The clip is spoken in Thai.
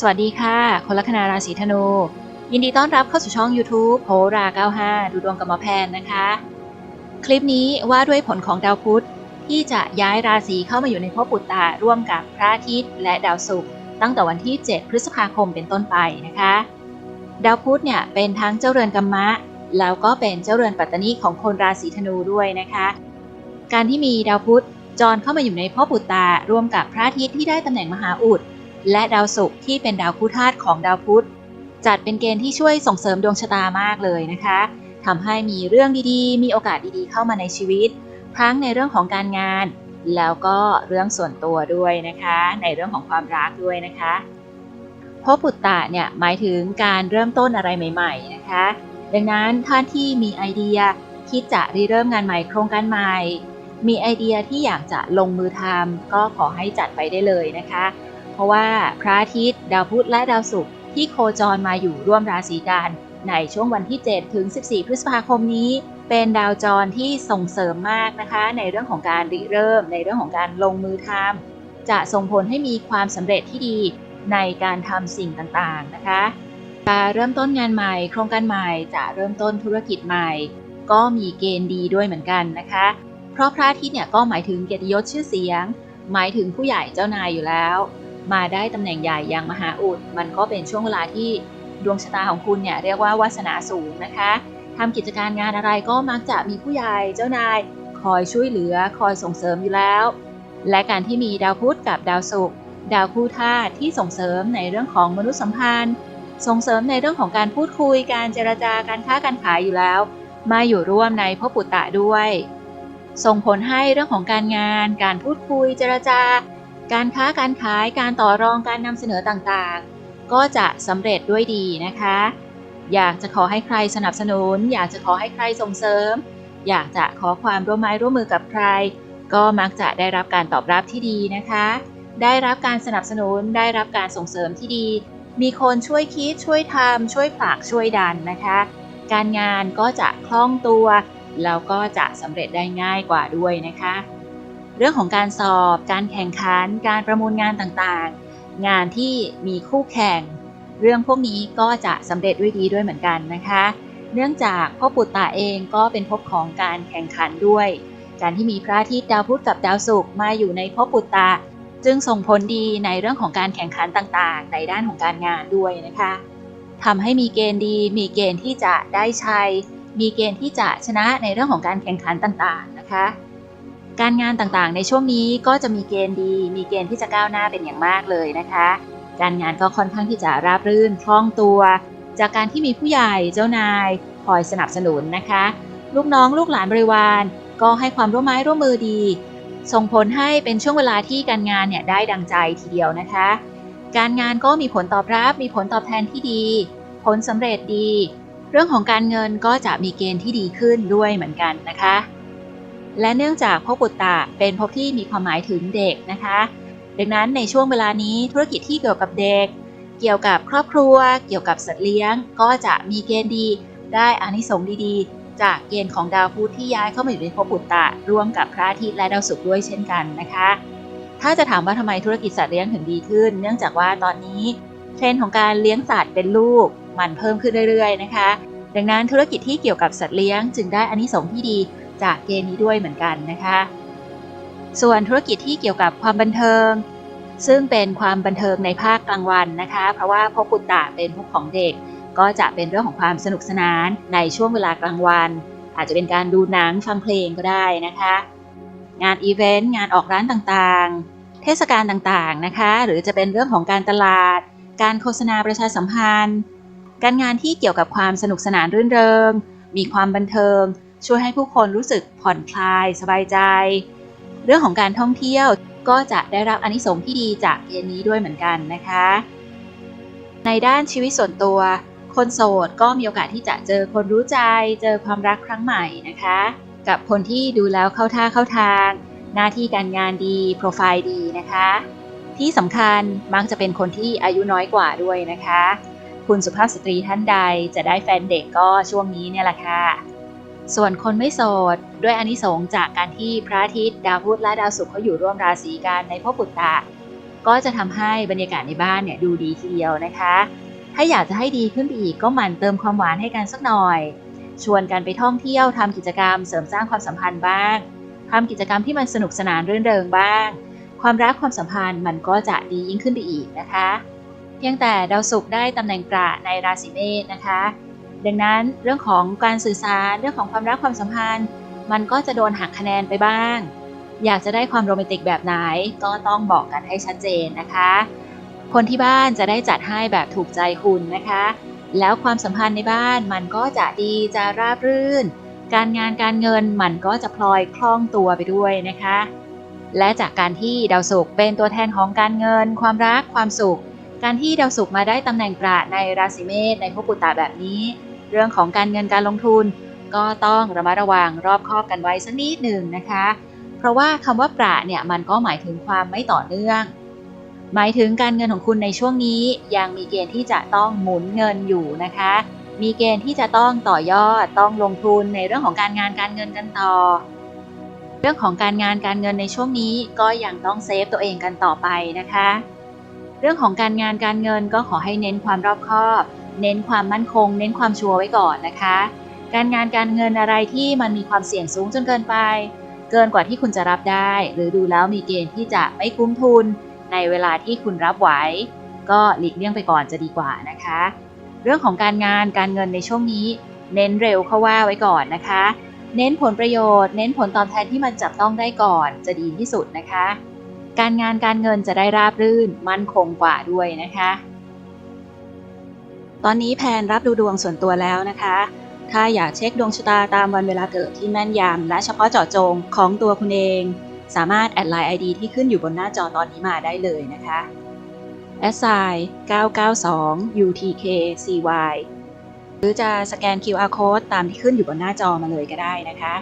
สวัสดีค่ะ คนลัคนาราศีธนู ยินดีต้อนรับเข้าสู่ช่อง YouTube โหรา 95 ดูดวงกับหมอแพนนะคะ คลิปนี้ว่าด้วยผลของดาวพุธที่จะย้ายราศีเข้ามาอยู่ในภพปุตตะร่วมกับพระอาทิตย์ และดาวศุกร์ตั้งแต่วันที่ 7 พฤษภาคมเป็นต้นไปนะคะ ดาวพุธเนี่ยเป็นทั้งเจ้าเรือนกัมมะ แล้วก็เป็นเจ้าเรือนปัตตานีของคนราศีธนูด้วยนะคะ การที่มีดาวพุธจรเข้ามาอยู่ในภพปุตตะร่วมกับพระอาทิตย์ที่ได้ตำแหน่งมหาอุด และดาวศุกร์ที่เป็นดาวคู่ธาตุของดาวพุธ จัดเป็นเกณฑ์ที่ช่วยส่งเสริมดวงชะตามากเลยนะคะทำให้มีเรื่องดีๆ มีโอกาสดีๆ เข้ามาในชีวิต ทั้งในเรื่องของการงาน แล้วก็เรื่องส่วนตัวด้วยนะคะ ในเรื่องของความรักด้วยนะคะพราะปุตตะเนี่ยหมายถึงการเริ่มต้นอะไรใหม่ ๆนะคะ ดังนั้นท่านที่มีไอเดียคิดจะริเริ่มงานใหม่โครงการใหม่ มีไอเดียที่อยากจะลงมือทำก็ขอให้จัดไปได้เลยนะคะ เพราะว่าพระอาทิตย์ ดาวพุธและดาวศุกร์ที่โคจรมาอยู่ร่วมราศีกันในช่วงวันที่ 7 ถึง 14 พฤษภาคมนี้ เป็นดาวจรที่ส่งเสริมมากนะคะ ในเรื่องของการริเริ่ม ในเรื่องของการลงมือทำจะส่งผลให้มีความสำเร็จที่ดีในการทำสิ่งต่างๆนะคะการเริ่มต้นงานใหม่ โครงการใหม่จะเริ่มต้นธุรกิจใหม่ ก็มีเกณฑ์ดีด้วยเหมือนกันนะคะ เพราะพระอาทิตย์เนี่ยก็หมายถึงเกียรติยศชื่อเสียง หมายถึงผู้ใหญ่เจ้านายอยู่แล้ว มาได้ตำแหน่งใหญ่อย่างมหาอุด มันก็เป็นช่วงเวลาที่ดวงชะตาของคุณเนี่ยเรียกว่าวาสนาสูงนะคะทำกิจการงานอะไรก็มักจะมีผู้ใหญ่เจ้านาย คอยช่วยเหลือคอยส่งเสริมอยู่แล้ว และการที่มีดาวพุธกับดาวศุกร์ดาวคู่ธาตุที่ส่งเสริมในเรื่องของมนุษยสัมพันธ์ ส่งเสริมในเรื่องของการพูดคุยการเจรจาการค้าการขายอยู่แล้ว มาอยู่ร่วมในพปุตตะด้วย ส่งผลให้เรื่องของการงาน การพูดคุยเจรจา การค้าการขายการต่อรองการนำเสนอต่างๆ ก็จะสำเร็จด้วยดีนะคะ อยากจะขอให้ใครสนับสนุน อยากจะขอให้ใครส่งเสริม อยากจะขอความร่วมไม้ร่วมมือกับใคร ก็มักจะได้รับการตอบรับที่ดีนะคะ ได้รับการสนับสนุนได้รับการส่งเสริมที่ดี มีคนช่วยคิดช่วยทำช่วยผลักช่วยดันนะคะ การงานก็จะคล่องตัวแล้วก็จะสำเร็จได้ง่ายกว่าด้วยนะคะ เรื่องของการสอบ การแข่งขัน การประมูลงานต่างๆ งานที่มีคู่แข่ง เรื่องพวกนี้ก็จะสำเร็จด้วยดีด้วยเหมือนกันนะคะ เนื่องจากพ่อปุตตะเองก็เป็นภพของการแข่งขันด้วย การที่มีพระอาทิตย์ดาวพุธกับดาวศุกร์มาอยู่ในภพปุตตะจึงส่งผลดีในเรื่องของการแข่งขันต่างๆ ในด้านของการงานด้วยนะคะทำให้มีเกณฑ์ดี มีเกณฑ์ที่จะได้ชัย มีเกณฑ์ที่จะชนะในเรื่องของการแข่งขันต่างๆ นะคะ การงานต่างๆ ในช่วงนี้ก็จะมีเกณฑ์ดี มีเกณฑ์ที่จะก้าวหน้าเป็นอย่างมากเลยนะคะ การงานก็ค่อนข้างที่จะราบรื่นคล่องตัว จากการที่มีผู้ใหญ่เจ้านาย คอยสนับสนุนนะคะ ลูกน้องลูกหลานบริวาร ก็ให้ความร่วมไม้ร่วมมือดี ส่งผลให้เป็นช่วงเวลาที่การงานเนี่ยได้ดังใจทีเดียวนะคะ การงานก็มีผลตอบรับ มีผลตอบแทนที่ดี ผลสำเร็จดี เรื่องของการเงินก็จะมีเกณฑ์ที่ดีขึ้นด้วยเหมือนกันนะคะ และเนื่องจากภพปุตตะเป็นภพที่มีความหมายถึงเด็กนะคะ ดังนั้นในช่วงเวลานี้ธุรกิจที่เกี่ยวกับเด็ก เกี่ยวกับครอบครัว เกี่ยวกับสัตว์เลี้ยง ก็จะมีเกณฑ์ดีได้อานิสงส์ดีๆ จากเกณฑ์ของดาวพุธที่ย้ายเข้ามาอยู่ในภพปุตตะร่วมกับพระอาทิตย์และดาวศุกร์ด้วยเช่นกันนะคะ ถ้าจะถามว่าทำไมธุรกิจสัตว์เลี้ยงถึงดีขึ้น เนื่องจากว่าตอนนี้เทรนด์ของการเลี้ยงสัตว์เป็นลูกมันเพิ่มขึ้นเรื่อยๆนะคะ ดังนั้นธุรกิจที่เกี่ยวกับสัตว์เลี้ยงจึงได้อานิสงส์ที่ดี จากเกณฑ์นี้ด้วยเหมือนกันนะคะ ส่วนธุรกิจที่เกี่ยวกับความบันเทิง ซึ่งเป็นความบันเทิงในภาคกลางวันนะคะ เพราะว่าพวกปุตตะเป็นพวกของเด็ก ก็จะเป็นเรื่องของความสนุกสนานในช่วงเวลากลางวัน อาจจะเป็นการดูหนังฟังเพลงก็ได้นะคะ งานอีเวนต์งานออกร้านต่างๆ เทศกาลต่างๆนะคะ หรือจะเป็นเรื่องของการตลาด การโฆษณาประชาสัมพันธ์การงานที่เกี่ยวกับความสนุกสนานรื่นเริง มีความบันเทิง ช่วยให้ผู้คนรู้สึกผ่อนคลาย สบายใจ เรื่องของการท่องเที่ยวก็จะได้รับอานิสงส์ที่ดีจากเกณฑ์นี้ด้วยเหมือนกันนะคะ ในด้านชีวิตส่วนตัว คนโสดก็มีโอกาสที่จะเจอคนรู้ใจ เจอความรักครั้งใหม่นะคะ กับคนที่ดูแล้วเข้าท่าเข้าทาง หน้าที่การงานดี โปรไฟล์ดีนะคะ ที่สำคัญมักจะเป็นคนที่อายุน้อยกว่าด้วยนะคะ คุณสุภาพสตรีท่านใดจะได้แฟนเด็กก็ช่วงนี้เนี่ยแหละค่ะ ส่วนคนไม่โสด ด้วยอนิสงส์จากการที่พระอาทิตย์ดาวพุธและดาวศุกร์เขาอยู่ร่วมราศีกันในภพปุตตะ ก็จะทำให้บรรยากาศในบ้านเนี่ยดูดีทีเดียวนะคะ ถ้าอยากจะให้ดีขึ้นไปอีกก็หมั่นเติมความหวานให้กันสักหน่อย ชวนกันไปท่องเที่ยวทำกิจกรรมเสริมสร้างความสัมพันธ์บ้างทำกิจกรรมที่มันสนุกสนานรื่นเริงบ้าง ความรักความสัมพันธ์มันก็จะดียิ่งขึ้นไปอีกนะคะ เพียงแต่ดาวศุกร์ได้ตำแหน่งประในราศีเมษนะคะ ดังนั้นเรื่องของการสื่อสารเรื่องของความรักความสัมพันธ์ มันก็จะโดนหักคะแนนไปบ้าง อยากจะได้ความโรแมนติกแบบไหนก็ต้องบอกกันให้ชัดเจนนะคะ คนที่บ้านจะได้จัดให้แบบถูกใจคุณนะคะ แล้วความสัมพันธ์ในบ้านมันก็จะดีจะราบรื่น การงานการเงินมันก็จะพลอยคล่องตัวไปด้วยนะคะ และจากการที่ดาวศุกร์เป็นตัวแทนของการเงิน ความรักความสุขการที่ดาวศุกร์มาได้ตำแหน่งประในราศีเมษในภพปุตตะแบบนี้ เรื่องของการเงินการลงทุน ก็ต้องระมัดระวังรอบคอบกันไว้สักนิดหนึ่งนะคะ เพราะว่าคำว่าประเนี่ยมันก็หมายถึงความไม่ต่อเนื่อง หมายถึงการเงินของคุณในช่วงนี้ยังมีเกณฑ์ที่จะต้องหมุนเงินอยู่นะคะ มีเกณฑ์ที่จะต้องต่อยอดต้องลงทุนในเรื่องของการงานการเงินกันต่อเรื่องของการงานการเงินในช่วงนี้ก็ยังต้องเซฟตัวเองกันต่อไปนะคะ เรื่องของการงานการเงินก็ขอให้เน้นความรอบคอบ เน้นความมั่นคง เน้นความชัวร์ไว้ก่อนนะคะ การงานการเงินอะไรที่มันมีความเสี่ยงสูงจนเกินไป เกินกว่าที่คุณจะรับได้ หรือดูแล้วมีเกณฑ์ที่จะไม่คุ้มทุน ในเวลาที่คุณรับไหว ก็หลีกเลี่ยงไปก่อนจะดีกว่านะคะ เรื่องของการงานการเงินในช่วงนี้ เน้นเร็วเข้าว่าไว้ก่อนนะคะ เน้นผลประโยชน์ เน้นผลตอบแทนที่มันจับต้องได้ก่อนจะดีที่สุดนะคะ การงานการเงินจะได้ราบรื่น มั่นคงกว่าด้วยนะคะ ตอนนี้แพนรับดูดวงส่วนตัวแล้วนะคะ ถ้าอยากเช็คดวงชะตาตามวันเวลาเกิดที่แม่นยำและเฉพาะเจาะจงของตัวคุณเอง สามารถแอดไลน์ ID ที่ขึ้นอยู่บนหน้าจอตอนนี้มาได้เลยนะคะแอดไซน์992 UTKCY หรือจะสแกน QR code ตามที่ขึ้นอยู่บนหน้าจอมาเลยก็ได้นะคะ